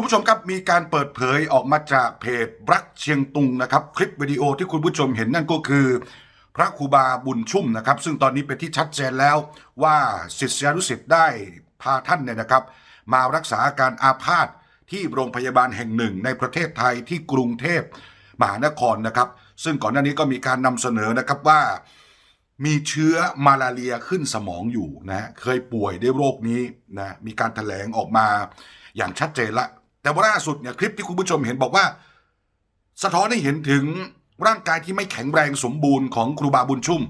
คุณผู้ชมครับมีการเปิดเผยออกมาจากเพจรักเชียงตุงนะครับ คลิปวิดีโอที่คุณผู้ชมเห็นนั่นก็คือ พระครูบาบุญชุ่มนะครับ ซึ่งตอนนี้เป็นที่ชัดเจนแล้วว่าศิษยานุศิษย์ได้พาท่านเนี่ยนะครับ มารักษาอาการอาพาธที่โรงพยาบาลแห่งหนึ่งในประเทศไทยที่กรุงเทพมหานครนะครับ ซึ่งก่อนหน้านี้ก็มีการนำเสนอนะครับว่ามีเชื้อมาลาเรียขึ้นสมองอยู่นะฮะเคยป่วยด้วยโรคนี้นะมีการถแถลงออกมาอย่างชัดเจนละ แต่ว่าล่าสุดเนี่ยคลิปที่คุณผู้ชมเห็นบอกว่า สะท้อนให้เห็นถึงร่างกายที่ไม่แข็งแรงสมบูรณ์ของครูบาบุญชุ่ม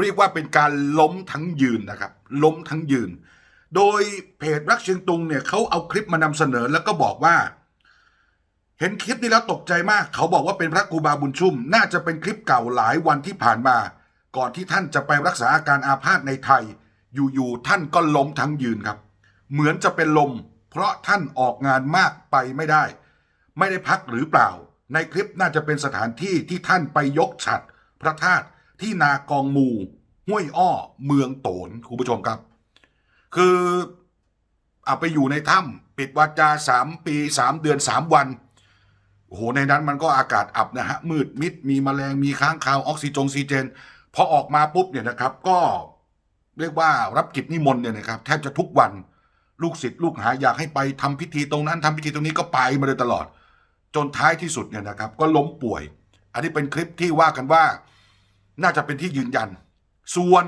เรียกว่าเป็นการล้มทั้งยืนนะครับ ล้มทั้งยืน โดยเพจรักเชียงตุงเนี่ยเขาเอาคลิปมานำเสนอแล้วก็บอกว่า เห็นคลิปนี้แล้วตกใจมาก เขาบอกว่าเป็นพระครูบาบุญชุ่ม น่าจะเป็นคลิปเก่าหลายวันที่ผ่านมา ก่อนที่ท่านจะไปรักษาอาการอาพาธในไทย อยู่ๆท่านก็ล้มทั้งยืนครับ เหมือนจะเป็นลม เพราะท่านออกงานมากไปไม่ได้ ไม่ได้พักหรือเปล่า ในคลิปน่าจะเป็นสถานที่ที่ท่านไปยกฉัดพระธาตุที่นากองมู ห้วยอ้อ เมืองโตนคุณผู้ชมครับ คือเอาไปอยู่ในถ้ำปิดวาจาสามปีสามเดือนสามวันโอ้โหในนั้นมันก็อากาศอับนะฮะมืดมิดมีแมลงมีค้างคาวออกซิจงซีเจนพอออกมาปุ๊บเนี่ยนะครับก็เรียกว่ารับกิจนิมนต์เนี่ยนะครับแทบจะทุกวัน ลูกศิษย์ลูกหาอยากให้ไปทำพิธีตรงนั้นทำพิธีตรงนี้ก็ไปมาโดยตลอด จนท้ายที่สุดเนี่ยนะครับ ก็ล้มป่วย อันนี้เป็นคลิปที่ว่ากันว่า น่าจะเป็นที่ยืนยัน ส่วน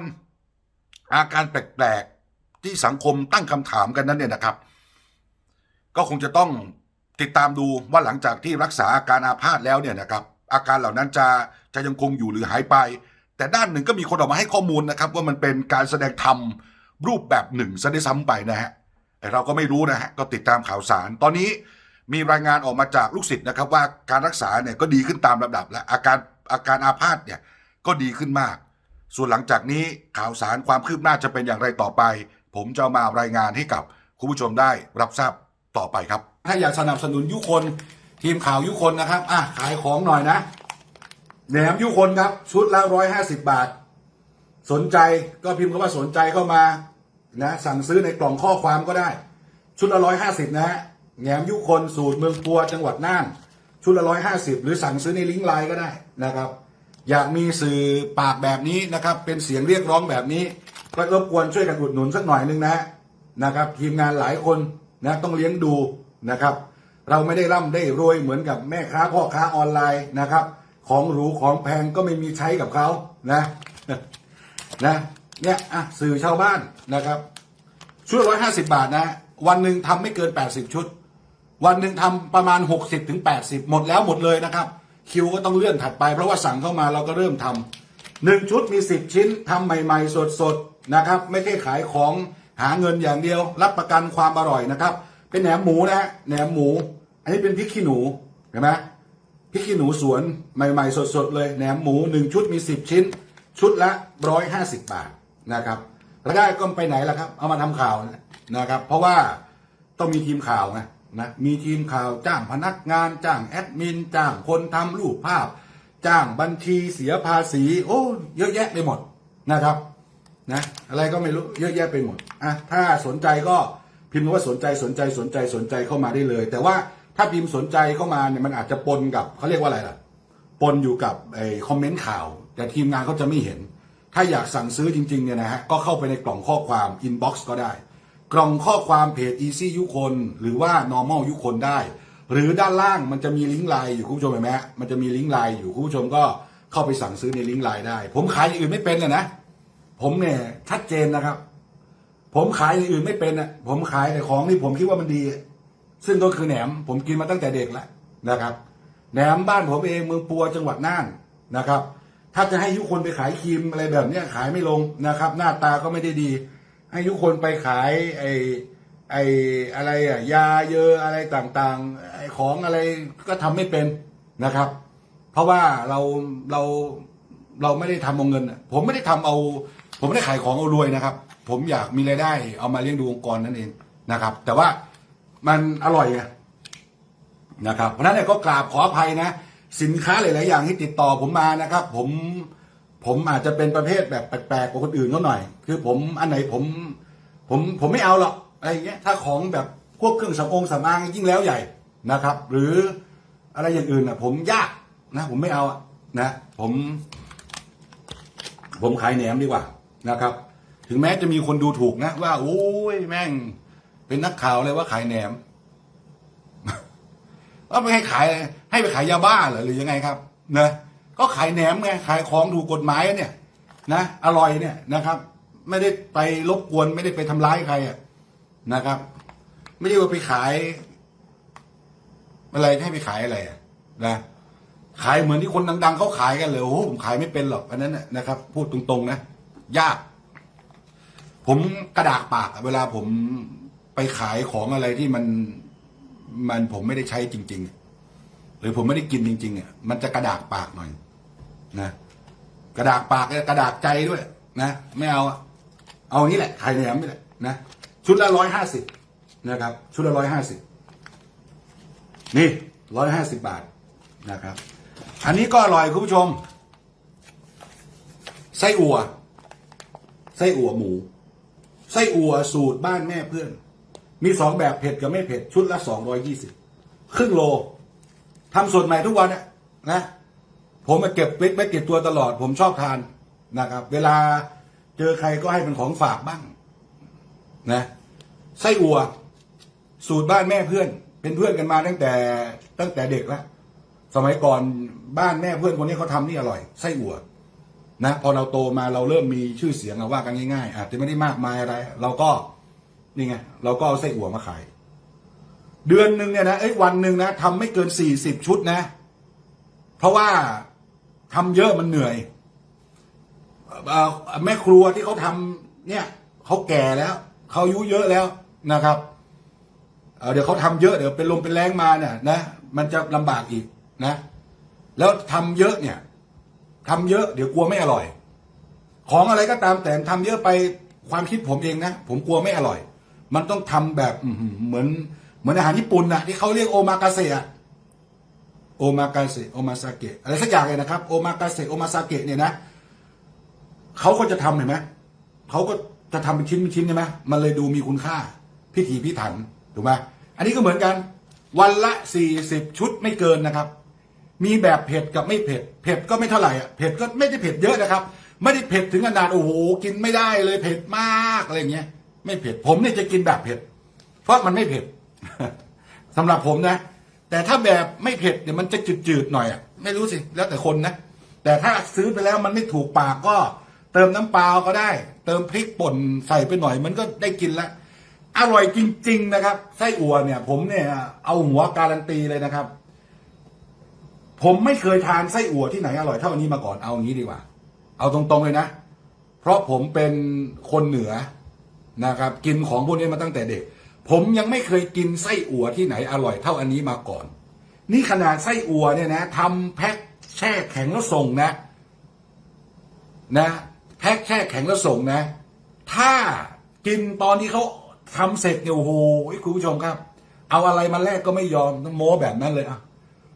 อาการแปลกๆที่สังคมตั้งคำถามกันนั้นเนี่ยนะครับ ก็คงจะต้องติดตามดูว่าหลังจากที่รักษาอาการอาพาธแล้วเนี่ยนะครับ อาการเหล่านั้นจะจะยังคงอยู่หรือหายไป แต่ด้านหนึ่งก็มีคนออกมาให้ข้อมูลนะครับ ว่ามันเป็นการแสดงธรรมรูปแบบหนึ่งซะด้ซ้ำไปนะฮะ แต่เราก็ไม่รู้นะฮะก็ติดตามข่าวสาร ตอนนี้มีรายงานออกมาจากลูกศิษย์นะครับว่าการรักษาเนี่ยก็ดีขึ้นตามลำดับและอาการอาการอาพาธเนี่ยก็ดีขึ้นมาก ส่วนหลังจากนี้ข่าวสารความคืบหน้าจะเป็นอย่างไรต่อไป ผมจะมารายงานให้กับคุณผู้ชมได้รับทราบต่อไปครับ ถ้าอยากสนับสนุนยุคนทีมข่าวยุคนนะครับอะขายของหน่อยนะแหนมยุคนครับชุดละร้อยห้าสิบบาท สนใจก็พิมพ์คำว่าสนใจเข้ามา นะสั่งซื้อในกล่องข้อความก็ได้ ชุดละร้อยห้าสิบนะฮะแหนมยุคนสูตรเมืองปัวจังหวัดน่าน ชุดละร้อยห้าสิบหรือสั่งซื้อในลิงก์ไลน์ก็ได้นะครับ อยากมีสื่อปากแบบนี้นะครับ เป็นเสียงเรียกร้องแบบนี้ ก็รบกวนช่วยกันอุดหนุนสักหน่อยหนึงนะฮะนะครับทีมงานหลายคนนะต้องเลี้ยงดูนะครับ เราไม่ได้ร่ำได้รวยเหมือนกับแม่ค้าพ่อค้าออนไลน์นะครับ ของหรูของแพงก็ไม่มีใช้กับเขานะนะ เนี่ยอะสื่อชาวบ้านนะครับชุดร้อยห้าสิบาทนะ วันหนึ่งทำไม่เกินแปดสิบชุด วันหนึ่งทำประมาณหกสิบถึงแปดสิบหมดแล้วหมดเลยนะครับ คิวก็ต้องเลื่อนถัดไป เพราะว่าสั่งเข้ามาเราก็เริ่มทำหนึ่งชุดมีสิบชิ้นทำใหม่ ๆ สดๆนะครับ ไม่ใช่ขายของหาเงินอย่างเดียว รับประกันความอร่อยนะครับ เป็นแหนมหมูนะฮะแหนมหมู อันนี้เป็นพริกขี้หนูเห็นไหมพริกขี้หนูสวนใหม่ ๆ สดๆเลยแหนมหมูหนึ่งชุดมีสิบชิ้น ชุดละร้อยห้าสิบบาท นะครับรายได้ก็ไปไหนล่ะครับ เอามาทำข่าวนะครับ เพราะว่าต้องมีทีมข่าวไงนะมีทีมข่าวจ้างพนักงานจ้างแอดมินจ้างคนทำรูปภาพ จ้างบัญชีเสียภาษี โอ้เยอะแยะไปหมดนะครับนะอะไรก็ไม่รู้เยอะแยะไปหมดอะถ้าสนใจก็พิมพ์ว่าสนใจสนใจสนใจสนใจเข้ามาได้เลย แต่ว่าถ้าพิมพ์สนใจเข้ามาเนี่ยมันอาจจะปนกับเขาเรียกว่าอะไรล่ะ ปนอยู่กับไอ้คอมเมนต์ข่าว แต่ทีมงานเขาจะไม่เห็น ถ้าอยากสั่งซื้อจริงๆเนี่ยนะฮะก็เข้าไปในกล่องข้อความอินบ็อกซ์ก็ได้ กล่องข้อความเพจ Easy ยุคนหรือว่า normal ยุคนได้ หรือด้านล่างมันจะมีลิงก์ไลน์อยู่คุณผู้ชมเห็นไหมมันจะมีลิงก์ไลน์อยู่คุณผู้ชมก็เข้าไปสั่งซื้อในลิงก์ไลน์ได้ ผมขายอย่างอื่นไม่เป็นนะนะผมเนี่ยชัดเจนนะครับ ผมขายอย่างอื่นไม่เป็นอะผมขายแต่ของที่ผมคิดว่ามันดี ซึ่งก็คือแหนม ผมกินมาตั้งแต่เด็กแล้วนะครับแหนมบ้านผมเองเมืองปัวจังหวัดน่านนะครับ ถ้าจะให้ยุคนไปขายครีมอะไรแบบเนี้ยขายไม่ลงนะครับ หน้าตาก็ไม่ได้ดี ให้ยุคนไปขายไอ้ไอ้อะไรอะยาเยอะอะไรต่างๆไอ้ของอะไรก็ทำไม่เป็นนะครับ เพราะว่าเราเราเราไม่ได้ทำเอาเงินผมไม่ได้ทำเอา ผมไม่ได้ขายของเอารวยนะครับ ผมอยากมีรายได้ เอามาเลี้ยงดูองค์กรนั่นเองนะครับ แต่ว่ามันอร่อยไงนะครับ เพราะฉะนั้นเนี่ยก็กราบขออภัยนะ สินค้าหลาย ๆ อย่างที่ติดต่อผมมานะครับ ผมผมอาจจะเป็นประเภทแบบแปลก ๆ กว่าคนอื่นเขาหน่อย คือผมอันไหนผม ผมผมไม่เอาหรอกอะไรเงี้ยถ้าของแบบพวกเครื่องสำอางสำอางยิ่งแล้วใหญ่นะครับ หรืออะไรอย่างอื่นอะ ผมยากนะ ผมไม่เอาอะนะผม ผมขายแหนมดีกว่านะครับ ถึงแม้จะมีคนดูถูกนะ ว่าโอ้ยแม่ง เป็นนักข่าวเลยว่าขายแหนมว่าไม่ให้ขาย ให้ไปขายยาบ้าเหรอหรือยังไงครับนะก็ขายแหนมไงขายของถูกกฎหมายเนี่ยนะอร่อยเนี่ยนะครับ ไม่ได้ไปรบกวนไม่ได้ไปทำร้ายใครอะนะครับ ไม่ได้ว่าไปขาย อะไรให้ไปขายอะไรอะนะขายเหมือนที่คนดัง ๆเขาขายกันเลยโอ้ผมขายไม่เป็นหรอกอันนั้นนะครับ พูดตรงๆนะยาก ผมกระดากปากเวลาผมไปขายของอะไรที่มัน มันผมไม่ได้ใช้จริง ๆ หรือผมไม่ได้กินจริงๆอะมันจะกระดากปากหน่อย นะกระดากปากกระดากใจด้วย นะไม่เอาเอาอย่างนี้แหละไข่แหนมนี่แหละนะชุดละร้อยห้าสิบนะครับ ชุดละร้อยห้าสิบนี่ร้อยห้าสิบบาทนะครับ อันนี้ก็อร่อยคุณผู้ชม ไส้อั่วไส้อั่วหมู ไส้อั่วสูตรบ้านแม่เพื่อน มีสองแบบเผ็ดกับไม่เผ็ด ชุดละสองร้อยยี่สิบครึ่งโล ทำสดใหม่ทุกวันนะ ผมมาเก็บไว้ไว้เก็บตัวตลอด ผมชอบทานนะครับ เวลาเจอใครก็ให้เป็นของฝากบ้าง นะไส้อั่วสูตรบ้านแม่เพื่อน เป็นเพื่อนกันมาตั้งแต่ตั้งแต่เด็กแล้วสมัยก่อนบ้านแม่เพื่อนคนนี้เขาทำนี่อร่อยไส้อั่วนะพอเราโตมาเราเริ่มมีชื่อเสียงว่ากันง่ายๆอาจจะไม่ได้มากมายอะไร เราก็นี่ไงเราก็เอาไส้อั่วมาขาย เดือนหนึ่งเนี่ยนะเอ้ยวันหนึ่งนะทำไม่เกินสี่สิบชุดนะ เพราะว่าทำเยอะมันเหนื่อยแม่ครัวที่เขาทำเนี่ยเขาแก่แล้วเขาอายุเยอะแล้วนะครับเเดี๋ยวเขาทำเยอะเดี๋ยวเป็นลมเป็นแรงมาเนี่ยนะมันจะลำบากอีกนะ แล้วทำเยอะเนี่ยทำเยอะเดี๋ยวกลัวไม่อร่อย ของอะไรก็ตามแต่ทำเยอะไปความคิดผมเองนะผมกลัวไม่อร่อย มันต้องทำแบบเหมือน มือนอาหารญี่ปุ่นนะที่เขาเรียกโอมากาเสะโอมากาเสะโอมาซาเกะอะไรสักอย่างเลยนะครับโอมากาเสะโอมาซาเกะเนี่ยนะเขาก็จะทำเห็นไหมเขาก็จะทำเป็นชิ้นเป็นชิ้นใช่ไหมมันเลยดูมีคุณค่า พิถีพิถันถูกไหมอันนี้ก็เหมือนกัน วันละสี่สิบชุดไม่เกินนะครับ มีแบบเผ็ดกับไม่เผ็ดเผ็ดก็ไม่เท่าไหร่อะเผ็ดก็ไม่ได้เผ็ดเยอะนะครับ ไม่ได้เผ็ดถึงขนาดโอ้โหกินไม่ได้เลยเผ็ดมากอะไรเงี้ยไม่เผ็ดผมเนี่ยจะกินแบบเผ็ด เพราะมันไม่เผ็ด สำหรับผมนะ แต่ถ้าแบบไม่เผ็ดเนี่ยมันจะจืดๆหน่อยอะไม่รู้สิแล้วแต่คนนะแต่ถ้าซื้อไปแล้วมันไม่ถูกปากก็ เติมน้ำเปล่าก็ได้ เติมพริกป่นใส่ไปหน่อย มันก็ได้กินล้วอร่อยจริง ๆ นะครับไส้อั่วเนี่ย ผมเนี่ย เอาหัวการันตีเลยนะครับ ผมไม่เคยทานไส้อั่วที่ไหนอร่อยเท่าอันนี้มาก่อนเอาอย่างนี้ดีกว่า เอาตรงๆเลยนะ เพราะผมเป็นคนเหนือนะครับ กินของพวกนี้มาตั้งแต่เด็ก ผมยังไม่เคยกินไส้อั่วที่ไหนอร่อยเท่าอันนี้มาก่อน นี่ขนาดไส้อั่วเนี่ยนะทำแพ็คแช่แข็งแล้วส่งนะ นะแพ็คแช่แข็งแล้วส่งนะ ถ้ากินตอนที่เขาทำเสร็จเนี่ยโอ้โหคุณผู้ชมครับ เอาอะไรมาแลกก็ไม่ยอมต้องโม้แบบนั้นเลยอะ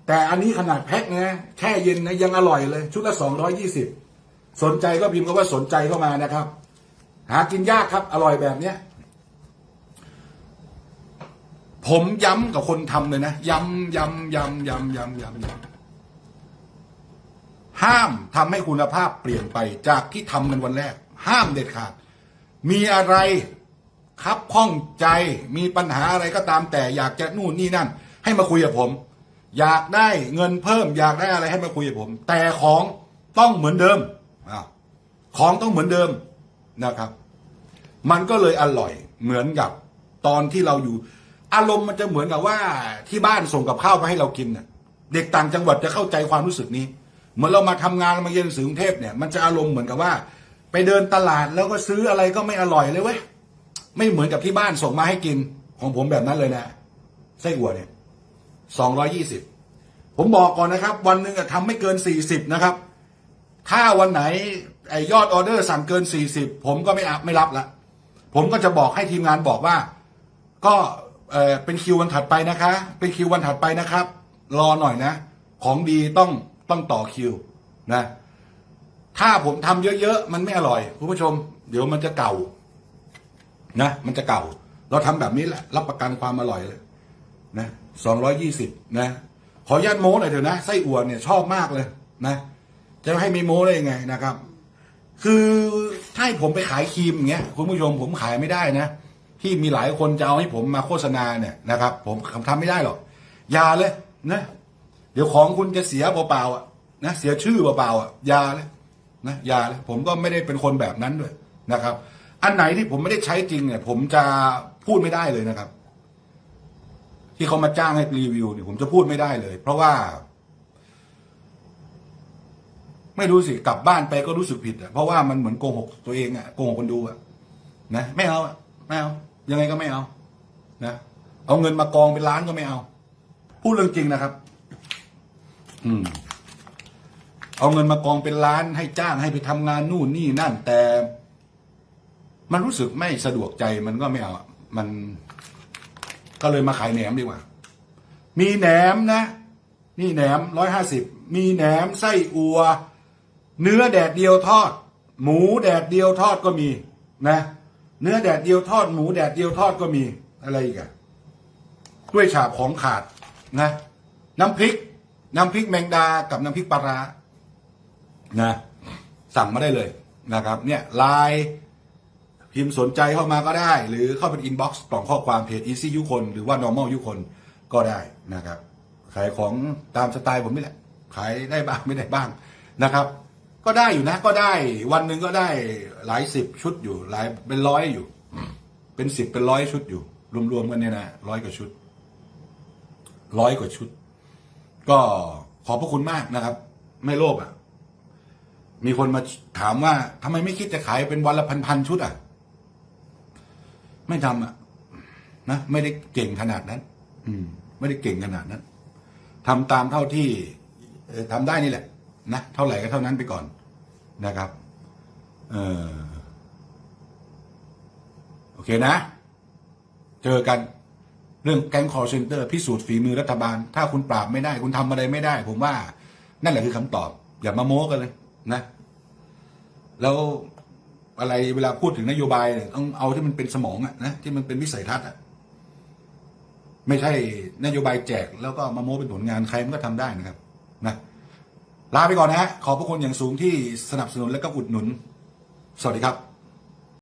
แต่อันนี้ขนาดแพ็คนะแช่เย็นนะยังอร่อยเลย ชุดละสองร้อยี่สิบสนใจก็พิมพ์ก็ว่าสนใจเข้ามานะครับ หากินยากครับ อร่อยแบบเนี้ย ผมย้ำกับคนทำเลยนะ ย้ำย้ำย้ำย้ำย้ำย้ำย้ำห้ามทำให้คุณภาพเปลี่ยนไปจากที่ทำกันวันแรก ห้ามเด็ดขาด มีอะไรคับข้องใจมีปัญหาอะไรก็ตามแต่อยากจะนู่นนี่นั่น ให้มาคุยกับผม อยากได้เงินเพิ่ม อยากได้อะไรให้มาคุยกับผม แต่ของต้องเหมือนเดิมอของต้องเหมือนเดิมนะครับ มันก็เลยอร่อยเหมือนกับตอนที่เราอยู่ อารมณ์มันจะเหมือนกับว่าที่บ้านส่งกับข้าวมาให้เรากินน่ะ เด็กต่างจังหวัดจะเข้าใจความรู้สึกนี้ เหมือนเรามาทำงานมาเรียนหนังสือกรุงเทพเนี่ยมันจะอารมณ์เหมือนกับว่า ไปเดินตลาดแล้วก็ซื้ออะไรก็ไม่อร่อยเลยเว้ยไม่เหมือนกับที่บ้านส่งมาให้กิน ของผมแบบนั้นเลยนะไส้อั่วเนี่ยสองร้อยี่สิบผมบอกก่อนนะครับ วันหนึ่งอะทำไม่เกินสี่สิบนะครับ ถ้าวันไหนไอยอดออเดอร์สั่งเกินสี่สิบผมก็ไม่อัพไม่รับละผมก็จะบอกให้ทีมงานบอกว่า ก็ เออเป็นคิววันถัดไปนะคะ เป็นคิววันถัดไปนะครับ รอหน่อยนะ ของดีต้องต้องต่อคิวนะ ถ้าผมทำเยอะๆ มันไม่อร่อยคุณผู้ชม เดี๋ยวมันจะเก่า นะ มันจะเก่า เราทำแบบนี้แหละรับประกันความอร่อยเลยนะสองร้อยยี่สิบนะ ขออนุญาตโม้หน่อยเถอะนะไส้อั่วเนี่ยชอบมากเลยนะจะให้ไม่โม้ได้ยังไงนะครับ คือถ้าให้ผมไปขายครีมอย่างเงี้ยคุณผู้ชมผมขายไม่ได้นะ ที่มีหลายคนจะเอาให้ผมมาโฆษณาเนี่ยนะครับ ผมทำไม่ได้หรอกอย่าเลยนะเดี๋ยวของคุณจะเสียเปล่าๆอะนะเสียชื่อเปล่าๆอะอย่าเลยนะอย่าเลยผมก็ไม่ได้เป็นคนแบบนั้นด้วยนะครับ อันไหนที่ผมไม่ได้ใช้จริงเนี่ย ผมจะพูดไม่ได้เลยนะครับ ที่เขามาจ้างให้รีวิวเนี่ยผมจะพูดไม่ได้เลย เพราะว่า ไม่รู้สิกลับบ้านไปก็รู้สึกผิดอะเพราะว่ามันเหมือนโกหกตัวเองอะโกหกคนดูอะนะไม่เอาไม่เอา ยังไงก็ไม่เอานะเอาเงินมากองเป็นล้านก็ไม่เอา พูดเรื่องจริงนะครับ อืม เอาเงินมากองเป็นล้านให้จ้างให้ไปทำงานนู่นนี่นั่น แต่ มันรู้สึกไม่สะดวกใจมันก็ไม่เอามันก็เลยมาขายแหนมดีกว่า มีแหนมนะนี่แหนมร้อยห้าสิบมีแหนมไส้อัว เนื้อแดดเดียวทอด หมูแดดเดียวทอดก็มีนะ เนื้อแดดเดียวทอดหมูแดดเดียวทอดก็มีอะไรอีกอะกล้วยฉาบของขาดนะ น้ำพริก น้ำพริกแมงดากับน้ำพริกปลาร้านะสั่งมาได้เลยนะครับ เนี่ยไลน์พิมพ์สนใจเข้ามาก็ได้ หรือเข้าเป็นอินบ็อกซ์กล่องข้อความเพจ Easy ยุคน หรือว่า normal ยุคนก็ได้นะครับ ขายของตามสไตล์ผมนี่แหละ ขายได้บ้างไม่ได้บ้างนะครับ ก็ได้อยู่นะ ก็ได้ วันหนึ่งก็ได้หลายสิบชุดอยู่ หลายเป็นร้อยอยู่ เป็นสิบเป็นร้อยชุดอยู่ รวมๆกันเนี่ยนะร้อยกว่าชุดร้อยกว่าชุด ก็ขอบพระคุณมากนะครับ ไม่โลภอะ มีคนมาถามว่าทำไมไม่คิดจะขายเป็นวันละพันๆชุดอะ ไม่ทำอะนะไม่ได้เก่งขนาดนั้น อืม ไม่ได้เก่งขนาดนั้นทำตามเท่าที่ทำได้นี่แหละ นะเท่าไหร่ก็เท่านั้นไปก่อนนะครับเออโอเคนะ เจอกันเรื่องแก๊งคอร์เซนเตอร์พิสูจน์ฝีมือรัฐบาล ถ้าคุณปราบไม่ได้ คุณทำอะไรไม่ได้ ผมว่า นั่นแหละคือคำตอบ อย่ามาโม้กันเลยนะ แล้วอะไรเวลาพูดถึงนโยบายเนี่ยต้องเอาที่มันเป็นสมองอะนะที่มันเป็นวิสัยทัศน์อะไม่ใช่นโยบายแจกแล้วก็มาโม้เป็นผลงานใครมันก็ทำได้นะครับ ลาไปก่อนนะฮะ ขอบพระคุณอย่างสูงที่สนับสนุนและก็อุดหนุน สวัสดีครับ